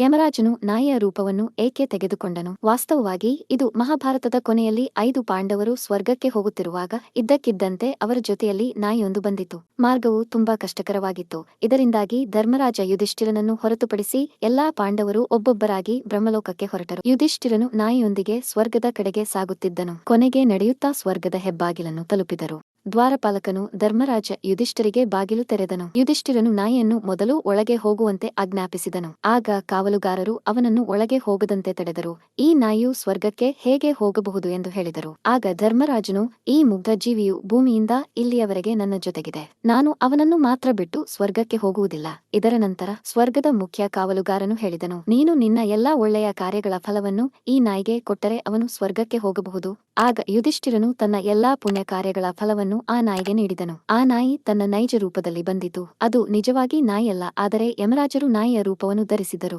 ಯಮರಾಜನು ನಾಯಿಯ ರೂಪವನ್ನು ಏಕೆ ತೆಗೆದುಕೊಂಡನು? ವಾಸ್ತವವಾಗಿ ಇದು ಮಹಾಭಾರತದ ಕೊನೆಯಲ್ಲಿ ಐದು ಪಾಂಡವರು ಸ್ವರ್ಗಕ್ಕೆ ಹೋಗುತ್ತಿರುವಾಗ ಇದ್ದಕ್ಕಿದ್ದಂತೆ ಅವರ ಜೊತೆಯಲ್ಲಿ ನಾಯಿಯೊಂದು ಬಂದಿತು. ಮಾರ್ಗವು ತುಂಬಾ ಕಷ್ಟಕರವಾಗಿತ್ತು. ಇದರಿಂದಾಗಿ ಧರ್ಮರಾಜ ಯುಧಿಷ್ಠಿರನನ್ನು ಹೊರತುಪಡಿಸಿ ಎಲ್ಲಾ ಪಾಂಡವರು ಒಬ್ಬೊಬ್ಬರಾಗಿ ಬ್ರಹ್ಮಲೋಕಕ್ಕೆ ಹೊರಟರು. ಯುಧಿಷ್ಠಿರನು ನಾಯಿಯೊಂದಿಗೆ ಸ್ವರ್ಗದ ಕಡೆಗೆ ಸಾಗುತ್ತಿದ್ದನು. ಕೊನೆಗೆ ನಡೆಯುತ್ತಾ ಸ್ವರ್ಗದ ಹೆಬ್ಬಾಗಿಲನ್ನು ತಲುಪಿದರು. ದ್ವಾರಪಾಲಕನು ಧರ್ಮರಾಜ ಯುಧಿಷ್ಠರಿಗೆ ಬಾಗಿಲು ತೆರೆದನು. ಯುಧಿಷ್ಠಿರನು ನಾಯಿಯನ್ನು ಮೊದಲು ಒಳಗೆ ಹೋಗುವಂತೆ ಆಜ್ಞಾಪಿಸಿದನು. ಆಗ ಕಾವಲುಗಾರರು ಅವನನ್ನು ಒಳಗೆ ಹೋಗದಂತೆ ತಡೆದರು. ಈ ನಾಯಿಯು ಸ್ವರ್ಗಕ್ಕೆ ಹೇಗೆ ಹೋಗಬಹುದು ಎಂದು ಹೇಳಿದರು. ಆಗ ಧರ್ಮರಾಜನು, ಈ ಮುಗ್ಧ ಜೀವಿಯು ಭೂಮಿಯಿಂದ ಇಲ್ಲಿಯವರೆಗೆ ನನ್ನ ಜೊತೆಗಿದೆ. ನಾನು ಅವನನ್ನು ಮಾತ್ರ ಬಿಟ್ಟು ಸ್ವರ್ಗಕ್ಕೆ ಹೋಗುವುದಿಲ್ಲ. ಇದರ ನಂತರ ಸ್ವರ್ಗದ ಮುಖ್ಯ ಕಾವಲುಗಾರನು ಹೇಳಿದನು, ನೀನು ನಿನ್ನ ಎಲ್ಲಾ ಒಳ್ಳೆಯ ಕಾರ್ಯಗಳ ಫಲವನ್ನು ಈ ನಾಯಿಗೆ ಕೊಟ್ಟರೆ ಅವನು ಸ್ವರ್ಗಕ್ಕೆ ಹೋಗಬಹುದು. ಆಗ ಯುಧಿಷ್ಠಿರನು ತನ್ನ ಎಲ್ಲಾ ಪುಣ್ಯ ಕಾರ್ಯಗಳ ಫಲವನ್ನು ಆ ನಾಯಿಗೆ ನೀಡಿದನು. ಆ ನಾಯಿ ತನ್ನ ನೈಜ ರೂಪದಲ್ಲಿ ಬಂದಿತು. ಅದು ನಿಜವಾಗಿ ನಾಯಿಯಲ್ಲ, ಆದರೆ ಯಮರಾಜರು ನಾಯಿಯ ರೂಪವನ್ನು ಧರಿಸಿದರು.